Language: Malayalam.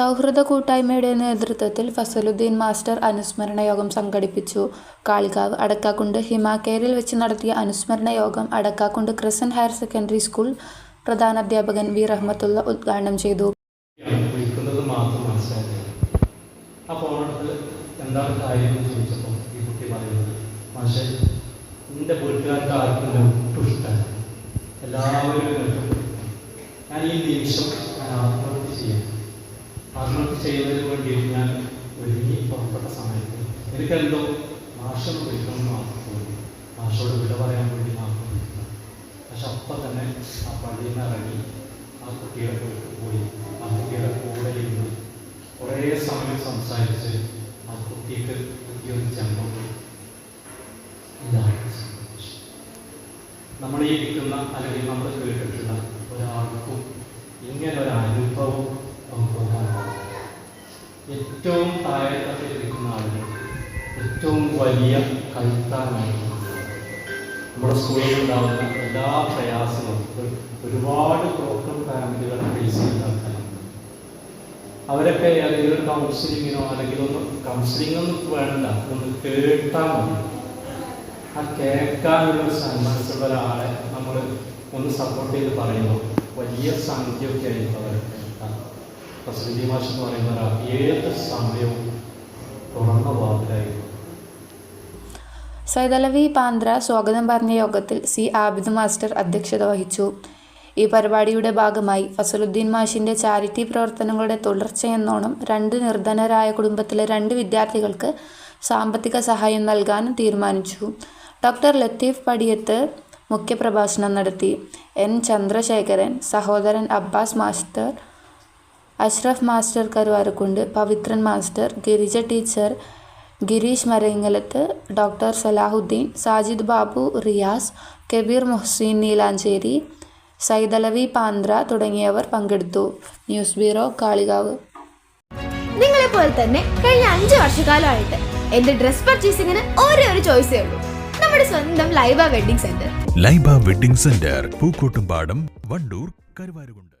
സൗഹൃദ കൂട്ടായ്മയുടെ നേതൃത്വത്തിൽ ഫസലുദ്ദീൻ മാസ്റ്റർ അനുസ്മരണ യോഗം സംഘടിപ്പിച്ചു. കാളികാവ് അടക്കാക്കുണ്ട് ഹിമാകേരിൽ വെച്ച് നടത്തിയ അനുസ്മരണ യോഗം Adakkakundu Crescent higher secondary school പ്രധാനാധ്യാപകൻ V. Rahmathulla ഉദ്ഘാടനം ചെയ്തു. എന്താണ് കാര്യം ഈ എല്ലാവരും ഞാൻ ഈ നിമിഷം ആത്മഹത്യ ചെയ്യുന്നതിന് വേണ്ടി ഞാൻ ഒരുങ്ങി പുറപ്പെട്ട സമയത്ത് എനിക്കെന്തോ മാഷൊന്ന് വിളിക്കണമെന്ന് മാത്രം മാഷോട് വിട പറയാൻ വേണ്ടി മാത്രം വിളിക്കണം പക്ഷെ അപ്പം തന്നെ ആ പള്ളിയിൽ നിന്ന് ഇറങ്ങി ആ കുട്ടിയുടെ പോയി. ആ കുട്ടിയുടെ കൂടെ ഇരുന്ന് കുറേ സമയം സംസാരിച്ച് ആ കുട്ടിക്ക് കുട്ടിയൊരു ജന്മം. നമ്മൾ ഈ ഇരിക്കുന്ന അല്ലെങ്കിൽ നമ്മൾ കേട്ടിട്ടുള്ള ഒരാൾക്കും ഏറ്റവും താഴെത്തട്ടിലിരിക്കുന്ന ആളുകൾ ഏറ്റവും വലിയ കഴുത്താനായിരുന്നു നമ്മുടെ സ്കൂളിൽ ഉണ്ടാകുന്ന എല്ലാ പ്രയാസങ്ങളും ഒരുപാട് ബ്രോക്കൺ ഫാമിലികൾ ഫേസ് ചെയ്യുന്ന അവരൊക്കെ ഒരു കൗൺസിലിങ്ങിനോ അല്ലെങ്കിൽ ഒന്ന് കൗൺസിലിംഗ് ഒന്നും വേണ്ട ഒന്ന് കേട്ടാൽ മതി. ആ കേൾക്കാനുള്ള ഒരു സന്മനസ്സുള്ള ഒരാളെ നമ്മൾ ഒന്ന് സപ്പോർട്ട് ചെയ്ത് പറയുമ്പോൾ വലിയ സംഖ്യയൊക്കെ ആയിരിക്കും അവരെ കേൾക്കാൻ പ്രസിദ്ധി മാഷ് എന്ന് പറയുന്ന ഒരാൾ ഏത് സമയവും തുറന്ന വാതിലായിരുന്നു സൈതലവി പാന്ത്ര സ്വാഗതം പറഞ്ഞ യോഗത്തിൽ സി ആബിദ് മാസ്റ്റർ അധ്യക്ഷത വഹിച്ചു. ഈ പരിപാടിയുടെ ഭാഗമായി ഫസലുദ്ദീൻ മാഷിന്റെ ചാരിറ്റി പ്രവർത്തനങ്ങളുടെ തുടർച്ചയെന്നോണം രണ്ട് നിർധനരായ കുടുംബത്തിലെ രണ്ട് വിദ്യാർത്ഥികൾക്ക് സാമ്പത്തിക സഹായം നൽകാനും തീരുമാനിച്ചു. ഡോക്ടർ ലത്തീഫ് പടിയത്ത് മുഖ്യപ്രഭാഷണം നടത്തി. എൻ. ചന്ദ്രശേഖരൻ സഹോദരൻ Abbas master Ashraf master Karuvarakundu Pavithran master Girija teacher Gireesh Marangalath doctor Salahuddin Sajid Babu Riyas Kabeer Muhsin Neelancheri Saithalavi പാന്ദ്ര തുടങ്ങിയവർ പങ്കെടുത്തു. News bureau Kalikavu. നിങ്ങളെ പോലെ തന്നെ കഴിഞ്ഞ അഞ്ചു വർഷക്കാലമായിട്ട് എന്റെ ഡ്രസ് പർച്ചേസിംഗിന് ഒരേ ഒരു ചോയ്സേ ഉള്ളൂ. നമ്മുടെ സ്വന്തം Laiba wedding centre. Laiba wedding centre Pookkottumpadam Wandoor Karuvarakundu.